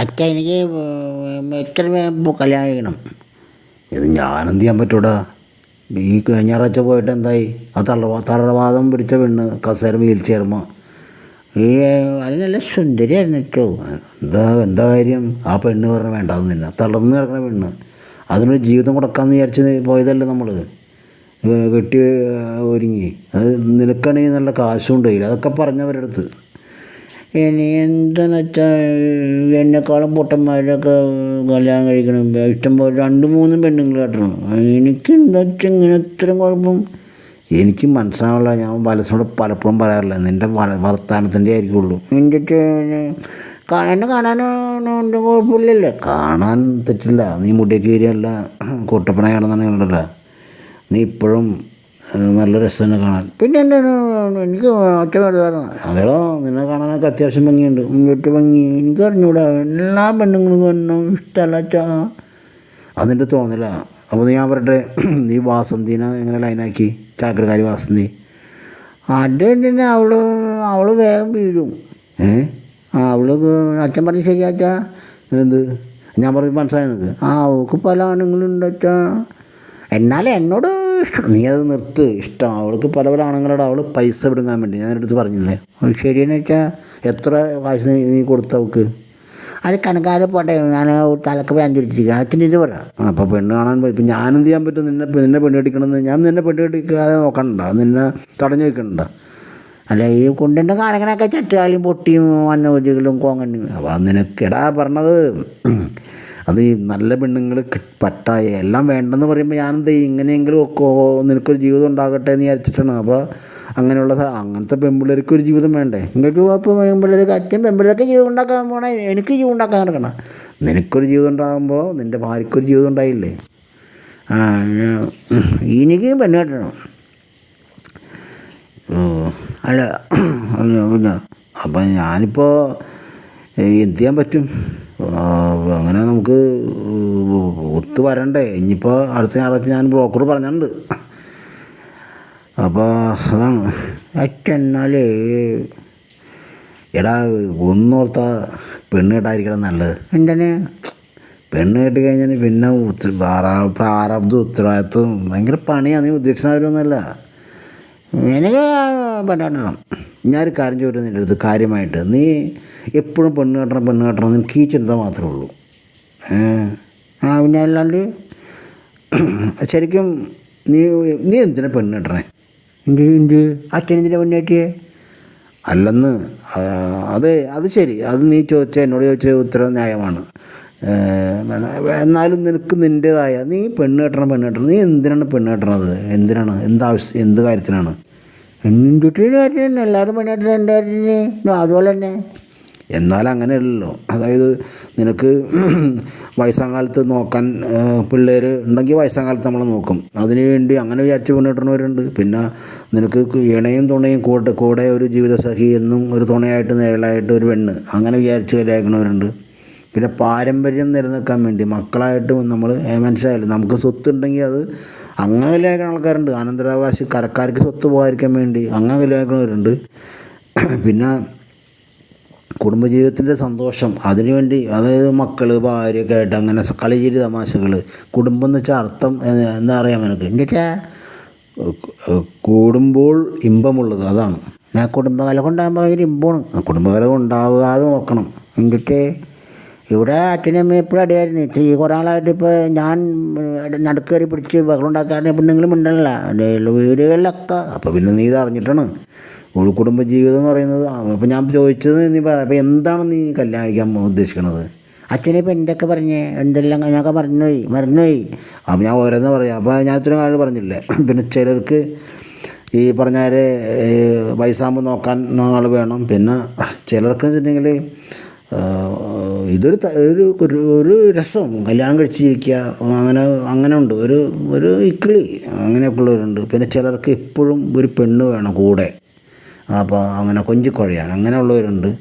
അച്ഛൻ എനിക്ക് എത്ര കല്യാണം കഴിക്കണം. ഇത് ഞാൻ എന്ത് ചെയ്യാൻ പറ്റൂടാ? ഈ കഴിഞ്ഞാറാഴ്ച പോയിട്ട് എന്തായി? ആ തള്ള തള്ളവാദം പിടിച്ച പെണ്ണ് കസേര വീൽ ചേർമ്മ ഈ അത് നല്ല സുന്ദരിയായിരുന്നു കേട്ടോ. എന്താ എന്താ കാര്യം? ആ പെണ്ണ് പറഞ്ഞാൽ വേണ്ടാന്നില്ല തളർന്ന് കിടക്കണ പെണ്ണ്. അതിനൊരു ജീവിതം കൊടുക്കാമെന്ന് വിചാരിച്ച് പോയതല്ലേ നമ്മൾ കെട്ടി ഒരുങ്ങി. അത് നിനക്കാണെങ്കിൽ നല്ല കാശും ഉണ്ടായില്ല? അതൊക്കെ പറഞ്ഞവരടുത്ത് ഇനി എന്താണെന്ന് വെച്ചാൽ എന്നെക്കാളും പൊട്ടന്മാരൊക്കെ കല്യാണം കഴിക്കണം ഇഷ്ടം പോലെ രണ്ട് മൂന്നും പെണ്ണുങ്ങൾ കെട്ടണം. എനിക്ക് എന്താ വെച്ചാൽ ഇങ്ങനെ ഇത്രയും കുഴപ്പം? എനിക്ക് മനസ്സിലാവില്ല ഞാൻ വലസോട് പലപ്പോഴും പറയാറില്ല. നിന്റെ വ- വർത്താനത്തിന്റെ ആയിരിക്കുള്ളൂ. എന്റെ കാണാൻ കാണാനൊന്നും കുഴപ്പമില്ലല്ലേ? കാണാൻ തെറ്റില്ല. നീ മുടിയൊക്കെ കയറിയല്ല കുട്ടപ്പനായാണെന്നാണ് കണ്ടല്ലോ നീ ഇപ്പോഴും നല്ല രസം തന്നെ കാണാൻ. പിന്നെ എന്റെ എനിക്ക് ഒറ്റ കരുതാറ് അതേടോ നിന്നെ കാണാനൊക്കെ അത്യാവശ്യം ഭംഗിയുണ്ട്. ഇങ്ങോട്ട് ഭംഗി. എനിക്ക് അറിഞ്ഞൂടാ എല്ലാ പെണ്ണുങ്ങളും എന്നെ ഇഷ്ടമല്ല ചാ അതിന്റെ തോന്നില്ല അപ്പോൾ ഞാൻ പറയട്ടെ നീ വാസന്തിനെ എങ്ങനെ ലൈനാക്കി ചാക്കരക്കാരി വാസന്തി. അത് തന്നെ അവൾ അവൾ വേഗം വീഴും. ഏ? അവൾ അച്ഛൻ പറഞ്ഞ് ശരിയാച്ചാ എന്ത്? ഞാൻ പറഞ്ഞ് മനസ്സിലായത്. ആ അവൾക്ക് പല ആണുങ്ങളുണ്ട് അച്ഛാ. എന്നാലും എന്നോട് ഇഷ്ടം. നീ അത് നിർത്ത്. ഇഷ്ടം. അവൾക്ക് പല പല ആണുങ്ങളോട് അവൾ പൈസ പിടുങ്ങാൻ വേണ്ടി. ഞാൻ എടുത്ത് പറഞ്ഞില്ലേ? അത് ശരിയെന്ന് വെച്ചാൽ എത്ര കാശ് നീ- കൊടുത്ത അവൾക്ക്? അത് കണക്കാരെ പോട്ടെ. ഞാൻ തലക്ക് പോയി ചുരിച്ചിരിക്കണം അച്ഛന്റെ ഇത് പറ. അപ്പോൾ പെണ്ണ് കാണാൻ പോയി. ഇപ്പം ഞാനെന്ത് ചെയ്യാൻ പറ്റും? നിന്നെ നിന്നെ പെണ്ണ് കെട്ടിക്കണമെന്ന് ഞാൻ നിന്നെ പെണ്ണ് കെട്ടിക്കാതെ നോക്കണ്ട. നിന്നെ തടഞ്ഞു വെക്കണ്ട. അല്ല ഈ കുണ്ടിന്റെ കാണിക്കണൊക്കെ ചട്ടുകാലിയും പൊട്ടിയും വന്നോജികളും കോങ്ങണ്ണിയും അപ്പോൾ അത് നിനക്കെടാ പറഞ്ഞത്. അത് നല്ല പെണ്ണുങ്ങൾ പറ്റായ എല്ലാം വേണ്ടെന്ന് പറയുമ്പോൾ ഞാനെന്ത് ഇങ്ങനെയെങ്കിലും ഒക്കെ നിനക്കൊരു ജീവിതം ഉണ്ടാകട്ടെ എന്ന് വിചാരിച്ചിട്ടാണ്. അപ്പോൾ അങ്ങനെയുള്ള അങ്ങനത്തെ പെൺപിള്ളേർക്ക് ഒരു ജീവിതം വേണ്ടേ? ഇങ്ങോട്ട് പോയപ്പോൾ പെൺപിള്ളേർക്ക് അച്ഛൻ പെൺപിള്ളേർക്ക് ജീവിതം ഉണ്ടാക്കാൻ പോണേ എനിക്ക് ജീവിതം ഉണ്ടാക്കാൻ നടക്കണം. നിനക്കൊരു ജീവിതം ഉണ്ടാകുമ്പോൾ നിന്റെ ഭാര്യയ്ക്കൊരു ജീവിതം ഉണ്ടായില്ലേ? എനിക്ക് പെണ്ണ് കെട്ടണം. അല്ല പിന്നെ അപ്പം ഞാനിപ്പോൾ എന്ത് ചെയ്യാൻ പറ്റും? അങ്ങനെ നമുക്ക് ഒത്തു വരണ്ടേ. ഇനിയിപ്പോൾ അടുത്ത ഞായറാഴ്ച ഞാൻ ബ്രോക്കർ പറഞ്ഞിട്ടുണ്ട്. അപ്പോൾ അതാണ്. അച്ഛൻ എടാ ഒന്നോർത്ത പെണ്ണ് കേട്ടായിരിക്കണം നല്ലത്. എന്താണ് പെണ്ണ് കേട്ട് കഴിഞ്ഞാൽ പിന്നെ ഉത്ത- പ്രാരാ- പ്രാരാബ്ദം ഉത്തരവാദിത്വം ഭയങ്കര പണിയാണ് നീ ഉദ്ദേശിച്ചവരൊന്നുമല്ല എനിക്ക് പെണ്ണ് കെട്ടണം. ഞാനൊരു കാര്യം ചോദിച്ചു നിന്റെ അടുത്ത് കാര്യമായിട്ട് നീ എപ്പോഴും പെണ്ണ് കെട്ടണം പെണ്ണ് കെട്ടണം നിനക്ക് ഈ ചിന്ത മാത്രമേ ഉള്ളൂ? ആ പിന്നെ അല്ലാണ്ട് ശരിക്കും നീ നീ എന്തിനാ പെണ്ണ് കെട്ടണേ? എന്ത് എന്ത്? അച്ഛനെന്തിനാ പെണ്ണ് കെട്ടിയേ? അല്ലെന്ന് അത് അത് ശരി. അത് നീ ചോദിച്ച എന്നോട് ചോദിച്ച ഉത്തരം ന്യായമാണ്. എന്നാലും നിനക്ക് നിന്റേതായ നീ പെണ്ണ് കെട്ടണം പെണ്ണ് കെട്ടണം. നീ എന്തിനാണ് പെണ്ണ് കെട്ടണത്? എന്തിനാണ്? എന്താവശ്യം എന്ത് കാര്യത്തിനാണ്? കാര്യത്തിന് എല്ലാവരും പണിയായിട്ട് രണ്ടായിരത്തിന് അതുപോലെ തന്നെ. എന്നാൽ അങ്ങനെയല്ലല്ലോ. അതായത് നിനക്ക് വയസ്സാം കാലത്ത് നോക്കാൻ പിള്ളേർ ഉണ്ടെങ്കിൽ വയസ്സാം കാലത്ത് നമ്മൾ നോക്കും. അതിനു വേണ്ടി അങ്ങനെ വിചാരിച്ച് പെണ്ണിട്ടുന്നവരുണ്ട് പിന്നെ നിനക്ക് ഇണയും തുണയും കൂടെ കൂടെ ഒരു ജീവിതസഖി എന്നും ഒരു തുണയായിട്ട് നിഴലായിട്ട് ഒരു പെണ്ണ് അങ്ങനെ വിചാരിച്ച് കല്യാണിക്കുന്നവരുണ്ട് പിന്നെ പാരമ്പര്യം നിലനിൽക്കാൻ വേണ്ടി മക്കളായിട്ട് നമ്മൾ മനസ്സിലായാലും നമുക്ക് സ്വത്ത് ഉണ്ടെങ്കിൽ അത് അങ്ങനെ കല്യാണിക്കുന്ന ആൾക്കാരുണ്ട്. അനന്തരാവകാശി കരക്കാർക്ക് സ്വത്ത് പോകാതിരിക്കാൻ വേണ്ടി അങ്ങനെ കല്യാണിക്കുന്നവരുണ്ട് പിന്നെ കുടുംബജീവിതത്തിന്റെ സന്തോഷം അതിനുവേണ്ടി അതായത് മക്കൾ ഭാര്യയൊക്കെ ആയിട്ട് അങ്ങനെ കളിചിരി തമാശകൾ കുടുംബം എന്ന് വെച്ചാൽ അർത്ഥം എന്താ അറിയാം എനിക്ക് എന്നിട്ടാ കൂടുമ്പോൾ ഇമ്പമുള്ളത് അതാണ്. ഞാൻ കുടുംബകലം കൊണ്ടാകുമ്പോൾ ഭയങ്കര ഇമ്പാണ് കുടുംബകലം ഉണ്ടാകാതെ നോക്കണം. എന്നിട്ട് ഇവിടെ അച്ഛനും അമ്മയും എപ്പോഴും അടിയായിരുന്നു. ഇച്ചിരി കുറേ നാളായിട്ട് ഇപ്പോൾ ഞാൻ നടുക്കേറി പിടിച്ച് ബഹളം ഉണ്ടാക്കാറുണ്ട് പെണ്ണുങ്ങളും മിണ്ടല്ല വീടുകളിലൊക്കെ. അപ്പോൾ പിന്നെ നീ ഇത് അറിഞ്ഞിട്ടാണ്. ഒരു കുടുംബജീവിതം എന്ന് പറയുന്നത്. അപ്പോൾ ഞാൻ ചോദിച്ചത് നീ അപ്പോൾ എന്താണ് നീ കല്യാണിക്കാൻ ഉദ്ദേശിക്കുന്നത് അച്ഛനെ ഇപ്പം എന്തൊക്കെ പറഞ്ഞേ? എന്തെല്ലാം ഞാനൊക്കെ മറന്നുപോയി മറന്നുപോയി അപ്പോൾ ഞാൻ ഓരോന്ന് പറയാം. അപ്പോൾ ഞാൻ ഇത്രയും കാര്യം പറഞ്ഞില്ലേ? പിന്നെ ചിലർക്ക് ഈ പറഞ്ഞാൽ വയസ്സാകുമ്പോൾ നോക്കാൻ ആൾ വേണം. പിന്നെ ചിലർക്ക് വെച്ചിട്ടുണ്ടെങ്കിൽ ഇതൊരു ഒരു ഒരു രസം. കല്യാണം കഴിച്ച് ജീവിക്കുക അങ്ങനെ അങ്ങനെ ഉണ്ട്. ഒരു ഒരു ഇക്കിളി അങ്ങനെയൊക്കെ ഉള്ളവരുണ്ട് പിന്നെ ചിലർക്ക് എപ്പോഴും ഒരു പെണ്ണ് വേണം കൂടെ. അപ്പോൾ അങ്ങനെ കൊഞ്ചിക്കുഴയാണ്. അങ്ങനെയുള്ളവരുണ്ട്.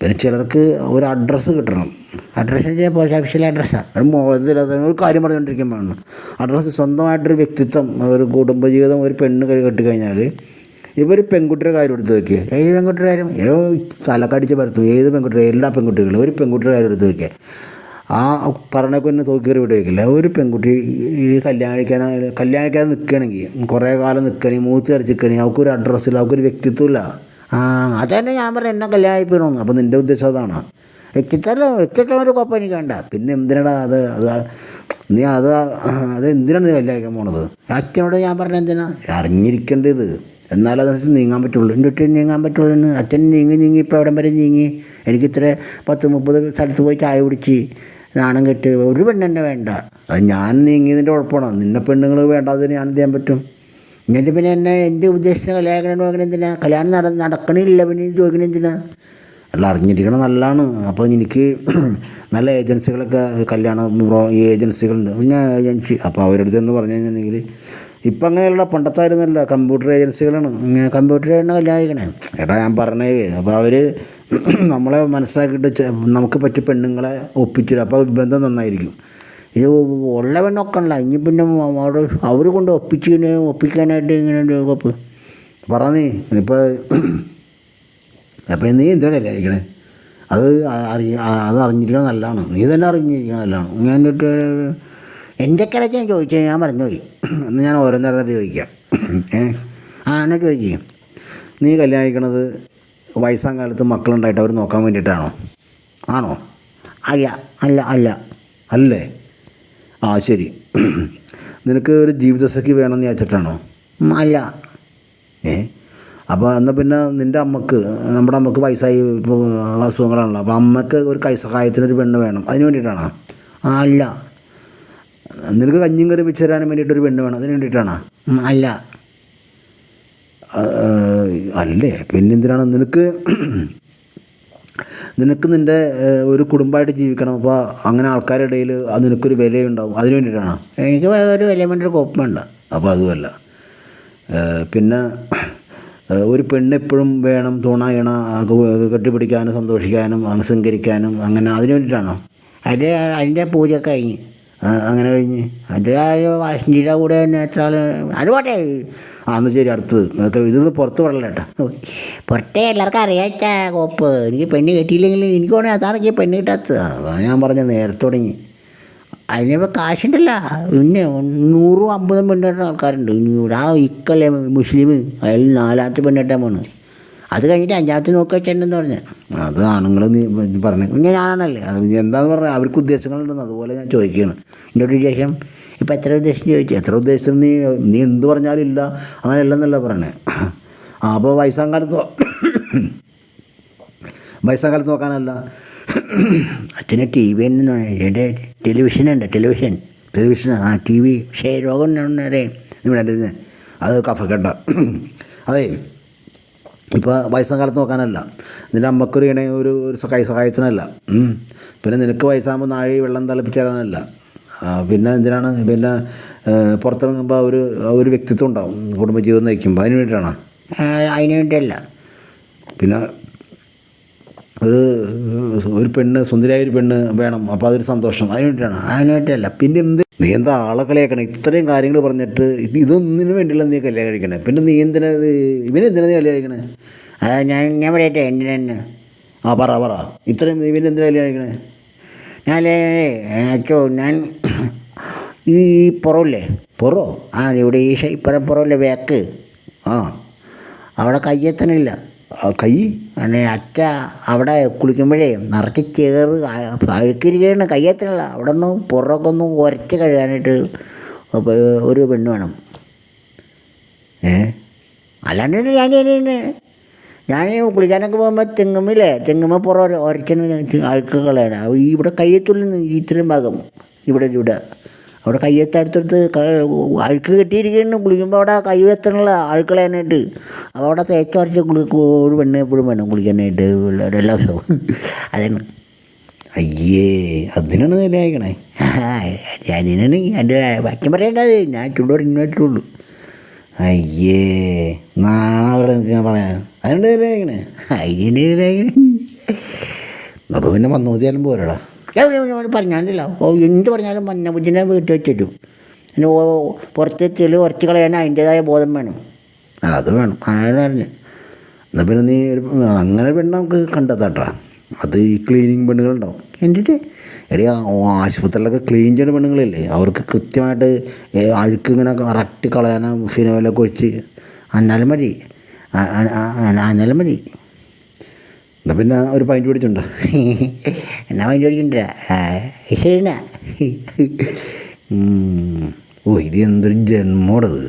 പിന്നെ ചിലർക്ക് ഒരു അഡ്രസ്സ് കിട്ടണം. അഡ്രസ്സ് പോസ്റ്റ് ഓഫീസിലെ അഡ്രസ്സാണ് മോഹത്തിലത് ഒരു കാര്യം പറഞ്ഞുകൊണ്ടിരിക്കുമ്പോഴാണ്. അഡ്രസ്സ് സ്വന്തമായിട്ടൊരു വ്യക്തിത്വം ഒരു കുടുംബജീവിതം ഒരു പെണ്ണ് കൈ ഇവർ പെൺകുട്ടിയുടെ കാര്യം എടുത്ത് നോക്കിയേ ഏത് പെൺകുട്ടിയുടെ കാര്യം? ഏ തലക്കടിച്ച് പരത്തും. ഏത് പെൺകുട്ടിയുടെ? എല്ലാ പെൺകുട്ടികളും. ഒരു പെൺകുട്ടിയുടെ കാര്യം എടുത്ത് നോക്കിയേ ആ പറഞ്ഞൊക്കെ തന്നെ തോക്കേറി വിടുവയ്ക്കില്ല ഒരു പെൺകുട്ടി ഈ കല്യാണിക്കാൻ കല്യാണിക്കാൻ കല്യാണം നിൽക്കുകയാണെങ്കിൽ കുറേ കാലം നിൽക്കണേ മൂത്ത് കരച്ച് നിൽക്കണമെങ്കിൽ അവൾക്കൊരു അഡ്രസ്സില്ല അവൾക്കൊരു വ്യക്തിത്വമില്ല ആ അതന്നെ ഞാൻ പറഞ്ഞു എന്നെ കല്യാണം കഴിപ്പിക്കണമെന്ന്. അപ്പോൾ നിന്റെ ഉദ്ദേശം അതാണ്? വ്യക്തിത്വമല്ല വ്യക്തിത്വം ഒരു കുഴപ്പം എനിക്ക് വേണ്ട. പിന്നെ എന്തിനാടാ അത് അത് നീ അത് അത് എന്തിനാണ് നീ കല്യാണിക്കാൻ പോണത്? അച്ഛനോട് ഞാൻ പറഞ്ഞ എന്തിനാ? അറിഞ്ഞിരിക്കേണ്ടത് എന്നാലും അതനുസരിച്ച് നീങ്ങാൻ പറ്റുള്ളൂ. എന്റെ ഒറ്റ നീങ്ങാൻ പറ്റുള്ളൂ എന്ന് അച്ഛൻ നീങ്ങി നീങ്ങി ഇപ്പോൾ എവിടം വരെ നീങ്ങി. എനിക്ക് ഇത്ര പത്ത് മുപ്പത് സ്ഥലത്ത് പോയി ചായ കുടിച്ച് നാണം കെട്ട് ഒരു പെണ്ണെന്നെ വേണ്ട. അത് ഞാൻ നീങ്ങിയതിന്റെ കുഴപ്പമാണ് നിന്നെ പെണ്ണുങ്ങൾ വേണ്ടാതെ ഞാൻ ചെയ്യാൻ പറ്റും? എന്നിട്ട് പിന്നെ എന്നെ എന്ത് ഉദ്ദേശിച്ച കല്യാണം നോക്കണ എന്തിനാ? കല്യാണം നട നടക്കണില്ല പിന്നെ ചോദിക്കണ എന്തിനാ? അല്ല അറിഞ്ഞിരിക്കണം നല്ലതാണ്. അപ്പോൾ എനിക്ക് നല്ല ഏജൻസികളൊക്കെ കല്യാണം ഈ ഏജൻസികളുണ്ട്. പിന്നെ ഏജൻസി. അപ്പോൾ അവരുടെ അടുത്ത് എന്ന് പറഞ്ഞു കഴിഞ്ഞിട്ടുണ്ടെങ്കിൽ ഇപ്പം അങ്ങനെയുള്ള പണ്ടത്തായിരുന്നല്ല കമ്പ്യൂട്ടർ ഏജൻസികളാണ്. കമ്പ്യൂട്ടർ കമ്പ്യൂട്ടറാണ് കല്യാണിക്കണേ. ഏട്ടാ ഞാൻ പറഞ്ഞേ അപ്പോൾ അവർ നമ്മളെ മനസ്സിലാക്കിയിട്ട് നമുക്ക് പറ്റിയ പെണ്ണുങ്ങളെ ഒപ്പിച്ചിടും അപ്പോൾ ബന്ധം നന്നായിരിക്കും. ഇത് ഉള്ള പെണ്ണൊക്കെയല്ല ഇനി പിന്നെ അവിടെ അവർ കൊണ്ട് ഒപ്പിച്ചു ഒപ്പിക്കാനായിട്ട് ഇങ്ങനെ ഒപ്പ് പറഞ്ഞേ ഇപ്പോൾ അപ്പോൾ നീ എന്താ കല്യാണിക്കണേ? അത് അറിയ അത് അറിഞ്ഞിരിക്കണം നല്ലതാണ്. നീ തന്നെ അറിഞ്ഞിരിക്കണം നല്ലതാണ്. ഞാൻ എന്നിട്ട് എന്റെ കിടക്ക് ഞാൻ ചോദിച്ചു ഞാൻ പറഞ്ഞു പോയി എന്ന് ഞാൻ ഓരോന്നേരത്തായിട്ട് ചോദിക്കാം. ഏ? ആ എന്നാ ചോദിക്കാം. നീ കല്യാണിക്കണത് വയസ്സാം കാലത്ത് മക്കളുണ്ടായിട്ട് അവർ നോക്കാൻ വേണ്ടിയിട്ടാണോ? ആണോ? അല്ല അല്ല അല്ല. അല്ലേ? ആ ശരി. നിനക്ക് ഒരു ജീവിതസഖി വേണമെന്ന് വിചാരിച്ചിട്ടാണോ? അല്ല. ഏ? അപ്പോൾ എന്നാൽ പിന്നെ നിന്റെ അമ്മയ്ക്ക് നമ്മുടെ അമ്മയ്ക്ക് വയസ്സായി അസുഖങ്ങളാണല്ലോ. അപ്പോൾ അമ്മയ്ക്ക് ഒരു കൈ സഹായത്തിനൊരു പെണ്ണ് വേണം. അതിന് വേണ്ടിയിട്ടാണോ? അല്ല. നിനക്ക് കഞ്ഞിയും കറി വെച്ച് തരാനും വേണ്ടിയിട്ടൊരു പെണ്ണ് വേണം. അതിന് വേണ്ടിയിട്ടാണോ? അല്ല. അല്ലേ? പിന്നെ എന്തിനാണ് നിനക്ക് നിനക്ക് നിന്റെ ഒരു കുടുംബമായിട്ട് ജീവിക്കണം. അപ്പോൾ അങ്ങനെ ആൾക്കാരുടെ ഇടയിൽ അത് നിനക്കൊരു വിലയുണ്ടാവും. അതിന് വേണ്ടിയിട്ടാണോ? എനിക്ക് ഒരു വില വേണ്ട ഒരു കോപ്പമുണ്ട് അപ്പോൾ അതുമല്ല. പിന്നെ ഒരു പെണ്ണ് എപ്പോഴും വേണം തുണ ഇണ കെട്ടിപ്പിടിക്കാനും സന്തോഷിക്കാനും അങ്ങ് അങ്ങനെ അതിന് വേണ്ടിയിട്ടാണോ? അതിന്റെ അതിന്റെ പൂജ കഴിഞ്ഞ്. അങ്ങനെ കഴിഞ്ഞ്. അതിന്റെ ആ വാഷിന്റെ കൂടെ തന്നെ എത്ര ആൾ അത് പോട്ടെ. അന്ന് ശരി അടുത്തത്. അതൊക്കെ ഇത് പുറത്ത് പറയല കേട്ടോ. പുറത്തെ എല്ലാവർക്കും അറിയാച്ചാ കോപ്പ്. എനിക്ക് പെണ്ണ് കിട്ടിയില്ലെങ്കിൽ എനിക്ക് വേണേ അതാണെങ്കിൽ പെണ്ണ് കിട്ടാത്തത്. അതാണ് ഞാൻ പറഞ്ഞ നേരത്തെ തുടങ്ങി. അതിനിപ്പോൾ കാശുണ്ടല്ല. പിന്നെ നൂറും അമ്പതും പെണ്ണിട്ട ആൾക്കാരുണ്ട്. ആ ഇക്കല്ലേ മുസ്ലിം. അതിൽ നാലാമത്തെ പെണ്ണിട്ടാൻ പോണ്. അത് കഴിഞ്ഞിട്ട് അഞ്ചാമത്തെ നോക്കി വെച്ചിട്ടുണ്ടെന്ന് പറഞ്ഞ. അത് ആണുങ്ങൾ നീ പറഞ്ഞു ഇങ്ങനെ ഞാനാണല്ലേ അത് എന്താണെന്ന് പറഞ്ഞാൽ അവർക്ക് ഉദ്ദേശങ്ങളുണ്ടെന്ന് അതുപോലെ ഞാൻ ചോദിക്കുകയാണ് എന്റെ ഒരു ഉദ്ദേശം ഇപ്പം എത്ര ഉദ്ദേശം ചോദിച്ചു? എത്ര ഉദ്ദേശം നീ നീ എന്ത് പറഞ്ഞാലും ഇല്ല അങ്ങനെ ഇല്ലെന്നല്ല പറഞ്ഞേ. അപ്പോൾ വയസ്സാം കാലത്ത് വയസ്സാം കാലത്ത് നോക്കാനല്ല. അച്ഛന് ടി വി തന്നെ എന്റെ ടെലിവിഷൻ ഉണ്ട് ടെലിവിഷൻ ടെലിവിഷൻ ആ ടി വി ക്ഷയരോഗം അറിയാം ഇവിടെ അത് കഫക്കെട്ട. അതെ. ഇപ്പോൾ വയസ്സാം കാലത്ത് നോക്കാനല്ല. നിന്റെ അമ്മക്കൊരു ഇണ ഒരു ഒരു സഹായ സഹായത്തിനല്ല പിന്നെ നിനക്ക് വയസ്സാകുമ്പോൾ നാഴി വെള്ളം തിളപ്പിച്ച് തരാനല്ല പിന്നെ എന്തിനാണ്? പിന്നെ പുറത്തിറങ്ങുമ്പോൾ ഒരു ഒരു വ്യക്തിത്വം ഉണ്ടാവും. കുടുംബജീവിതം നയിക്കുമ്പോൾ അതിന് വേണ്ടിയിട്ടാണ്? അതിന് വേണ്ടിയല്ല. പിന്നെ ഒരു ഒരു പെണ്ണ് സുന്ദരിയായ ഒരു പെണ്ണ് വേണം. അപ്പോൾ അതൊരു സന്തോഷം. അതിന് വേണ്ടിയിട്ടാണ്? അതിന് വേണ്ടിയല്ല. പിന്നെ എന്ത് നീ എന്താ ആളെ കളിയാക്കണം? ഇത്രയും കാര്യങ്ങൾ പറഞ്ഞിട്ട് ഇത് ഇതൊന്നിനു വേണ്ടിയുള്ള നീ കല്യാണം കഴിക്കണേ പിന്നെ നീ എന്തിനാ ഇവനെന്തിനാ നീ കല്യാണം കഴിക്കണേ ആ ഞാൻ ഞാൻ പറയട്ടെ എന്തിനാ ആ പറ പറ. ഇത്രയും ഇവനെന്തിനാ കല്യാണം കഴിക്കണേ ഞാൻ അച്ഛോ ഞാൻ ഈ പുറമില്ലേ പുറോ? ആ ഇവിടെ ഈ ഇപ്പുറം പുറമില്ലേ വേക്ക് ആ. അവിടെ കയ്യെത്തണില്ല. കൈ അറ്റ അവിടെ കുളിക്കുമ്പോഴേ നിറച്ച് ചേറ് അഴുക്കിരിക്കുകയാണ് കയ്യത്തിനല്ല അവിടെ നിന്ന് പുറമൊക്കെ ഒന്ന് ഉരച്ച് കഴുകാനായിട്ട് ഒരു പെണ്ണ് വേണം. ഏ? അല്ലാണ്ട് ഞാൻ ഞാൻ ഞാൻ കുളിക്കാനൊക്കെ പോകുമ്പോൾ തെങ്ങുമ്മില്ലേ തെങ്ങുമ്മ പുറം ഉരച്ചന് അഴുക്ക് കളയാണ് ഈ ഇവിടെ കയ്യത്തുള്ളിൽ ഇത്രയും ഭാഗം ഇവിടെ ഇവിടെ. അവിടെ കയ്യെത്ത് അടുത്തടുത്ത് അഴുക്ക് കെട്ടിയിരിക്കുന്നു കുളിക്കുമ്പോൾ അവിടെ കൈ എത്തണല്ല അഴുക്കളയാനായിട്ട് അപ്പോൾ അവിടെ തേച്ച് ഉരച്ച് കുളി ഒരു പെണ്ണ് എപ്പോഴും വേണം കുളിക്കാനായിട്ട് എല്ലാ ദിവസവും. അതാണ് അയ്യേ അതിനാണ് നിലയിക്കണേ ഞാനിനാണ് എന്റെ അച്ഛൻ പറയേണ്ടത്. ഞാൻ ചൂടോടെ പറഞ്ഞിട്ടുള്ളൂ അയ്യേ നാളെ ഞാൻ പറയാൻ അതിനുണ്ട് നിലയിക്കണേ അതിനുണ്ട് നിലയിക്കണേ അപ്പോൾ പിന്നെ വന്നു നോക്കിയാലും പോരടാ. പറഞ്ഞാലോ ഓ എന്ത് പറഞ്ഞാലും മഞ്ഞ വീട്ടിൽ വെച്ചിട്ടു. പിന്നെ ഓ പുറത്ത് ചെളി ഉറച്ച് കളയാൻ അതിന്റേതായ ബോധം വേണം. അത് വേണം. അങ്ങനെ പറഞ്ഞു എന്നാൽ പിന്നെ നീ ഒരു അങ്ങനെ പെണ്ണ നമുക്ക് കണ്ടെത്താട്ടാ. അത് ഈ ക്ലീനിങ് പെണ്ണുങ്ങളുണ്ടാവും. എന്നിട്ട് എടി ആശുപത്രിയിലൊക്കെ ക്ലീൻ ചെയ്യുന്ന പെണ്ണുങ്ങളില്ലേ അവർക്ക് കൃത്യമായിട്ട് അഴുക്ക് ഇങ്ങനെ കറക്റ്റ് കളയാനും ഫിനോയിലൊക്കെ ഒഴിച്ച് അന്നാലും മതി. അന്നാലും മതി. എന്നാൽ പിന്നെ ഒരു പൈന്റ് പിടിച്ചുണ്ടോ എന്നാ പൈന്റ് പിടിച്ചിട്ടുണ്ടാ? ശരിനാ ഓ ഇത് എന്തൊരു ജന്മോടത്.